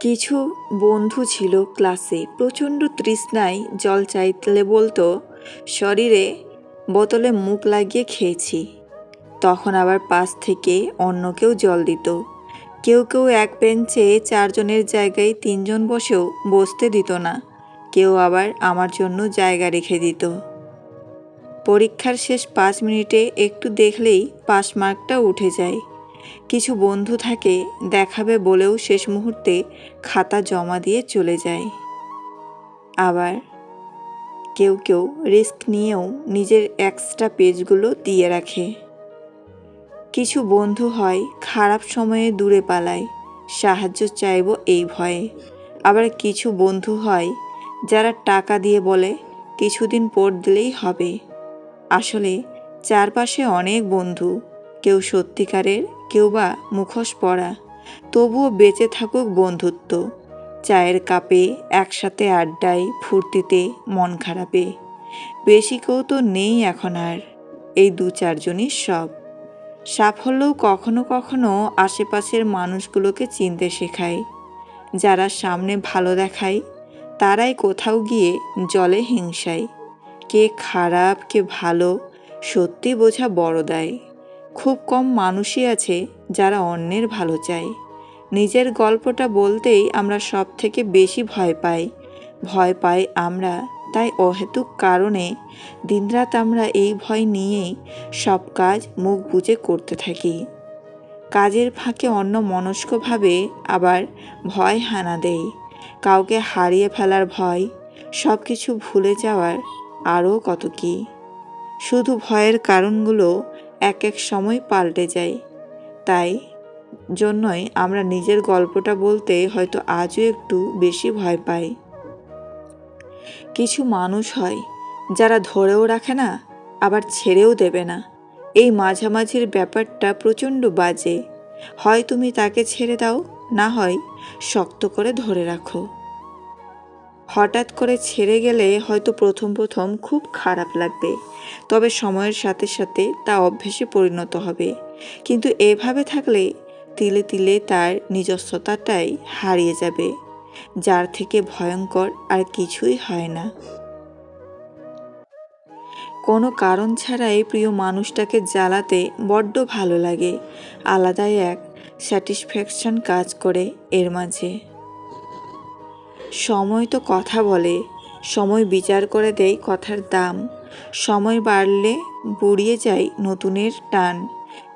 কিছু বন্ধু ছিল ক্লাসে, প্রচণ্ড তৃষ্ণায় জল চাইলে বলতো, শরীরে বোতলে মুখ লাগিয়ে খেয়েছি। তখন আবার পাশ থেকে অন্য কেউ জল দিত। কেউ কেউ এক বেঞ্চে চারজনের জায়গায় তিনজন বসেও বসতে দিত না। কেউ আবার আমার জন্য জায়গা রেখে দিত। পরীক্ষার শেষ পাঁচ মিনিটে একটু দেখলেই পাস মার্কটা উঠে যায়। কিছু বন্ধু থাকে, দেখাবে বলেও শেষ মুহূর্তে খাতা জমা দিয়ে চলে যায়। আবার কেউ কেউ রিস্ক নিয়েও নিজের এক্সট্রা পেজগুলো দিয়ে রাখে। কিছু বন্ধু হয়, খারাপ সময়ে দূরে পালায়, সাহায্য চাইব এই ভয়ে। আবার কিছু বন্ধু হয়, যারা টাকা দিয়ে বলে, কিছুদিন পর দিলেই হবে। আসলে চারপাশে অনেক বন্ধু, কেউ সত্যিকারের কেউ বা মুখোশ পরা, তবুও বেঁচে থাকুক বন্ধুত্ব। চায়ের কাপে একসাথে আড্ডায় ফুর্তিতে মন খারাপে। বেশি কেউ তো নেই এখন আর, এই দু চারজনই সব। সাফল্যও কখনো কখনো আশেপাশের মানুষগুলোকে চিনতে শেখায়। যারা সামনে ভালো দেখায়, তারাই কোথাও গিয়ে জলে হিংসায়। কে খারাপ, কে ভালো, সত্যি বোঝা বড় দায়। খুব কম মানুষই আছে যারা অন্যের ভালো চায়। নিজের গল্পটা বলতেই আমরা সব থেকে বেশি ভয় পাই। ভয় পাই আমরা, তাই অহেতুক কারণে দিনরাত আমরা এই ভয় নিয়েই সব কাজ মুখ বুজে করতে থাকি। কাজের ফাঁকে অন্য মনস্কভাবে আবার ভয় হানা দেয় কাউকে হারিয়ে ফেলার ভয় সব কিছু ভুলে যাওয়ার আরও কত কী। শুধু ভয়ের কারণগুলো এক এক সময় পাল্টে যায় তাই জন্যই আমরা নিজের গল্পটা বলতে হয়তো আজও একটু বেশি ভয় পাই। কিছু মানুষ হয় যারা ধরেও রাখে না, আবার ছেড়েও দেবে না। এই মাঝামাঝির ব্যাপারটা প্রচণ্ড বাজে। হয় তুমি তাকে ছেড়ে দাও, না হয় শক্ত করে ধরে রাখো। হঠাৎ করে ছেড়ে গেলে হয়তো প্রথম প্রথম খুব খারাপ লাগবে। তবে সময়ের সাথে সাথে তা অভ্যেসে পরিণত হবে। কিন্তু এভাবে থাকলে তিলে তিলে তার নিজস্বতাটাই হারিয়ে যাবে, যার থেকে ভয়ঙ্কর আর কিছুই হয় না। কোনো কারণ ছাড়াই প্রিয় মানুষটাকে জ্বালাতে বড্ড ভালো লাগে। আলাদাই এক স্যাটিসফ্যাকশন কাজ করে এর মাঝে। সময় তো কথা বলে, সময় বিচার করে দেয় কথার দাম। সময় বাড়লে বুড়িয়ে যায় নতুনের টান।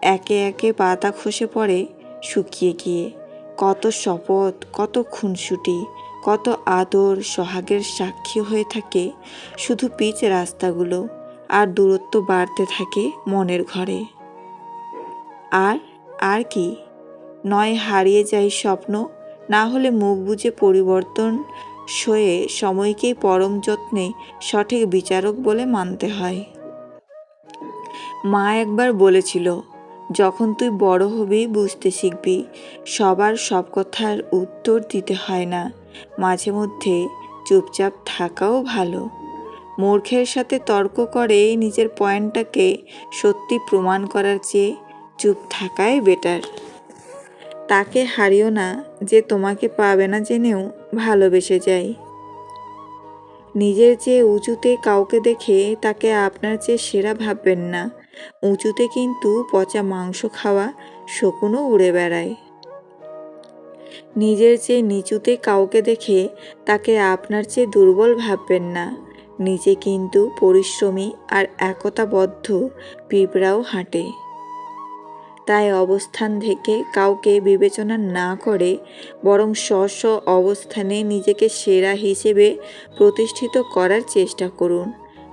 একে একে পাতা খসে পড়ে শুকিয়ে গিয়ে। কত শপথ, কত খুনসুটি, কত আদর, সোহাগের সাক্ষী হয়ে থাকে শুধু পিচ রাস্তাগুলো আর দূরত্ব বাড়তে থাকে মনের ঘরে। আর আর কি? নয় হারিয়ে যায় স্বপ্ন না হলে মুখ বুঝে পরিবর্তন সয়ে সময়কেই পরম যত্নে সঠিক বিচারক বলে মানতে হয়। মা একবার বলেছিল, যখন তুই বড় হবি, বুঝতে শিখবি, সবার সব কথার উত্তর দিতে হয় না। মাঝে মধ্যে চুপচাপ থাকাও ভালো। মূর্খের সাথে তর্ক করে নিজের পয়েন্টটাকে সত্যি প্রমাণ করার চেয়ে চুপ থাকাই বেটার তাকে হারিও না যে তোমাকে পাবে না জেনেও ভালোবেসে যায় নিজের চেয়ে উঁচুতে কাউকে দেখে তাকে আপনার চেয়ে সেরা ভাববেন না। উঁচুতে কিন্তু পচা মাংস খাওয়া শকুনও উড়ে বেড়ায়। নিজের চেয়ে নিচুতে কাউকে দেখে তাকে আপনার চেয়ে দুর্বল ভাববেন না। নিজে কিন্তু পরিশ্রমী আর একতাবদ্ধ পিঁপড়াও হাঁটে। তাই অবস্থান থেকে কাউকে বিবেচনা না করে বরং স্ব স্ব অবস্থানে নিজেকে সেরা হিসেবে প্রতিষ্ঠিত করার চেষ্টা করুন,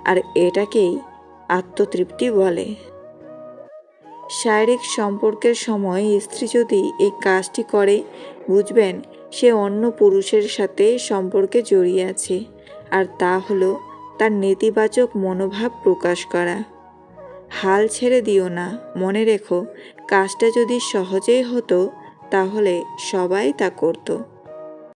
আর এটাকেই আত্মতৃপ্তি বলে। শারীরিক সম্পর্কের সময় স্ত্রী যদি এই কাজটি করে, বুঝবেন সে অন্য পুরুষের সাথে সম্পর্কে জড়িয়ে আছে, আর তা হলো তার নেতিবাচক মনোভাব প্রকাশ করা। হাল ছেড়ে দিও না, মনে রেখো কাজটা যদি সহজেই হতো তাহলে সবাই তা করতো।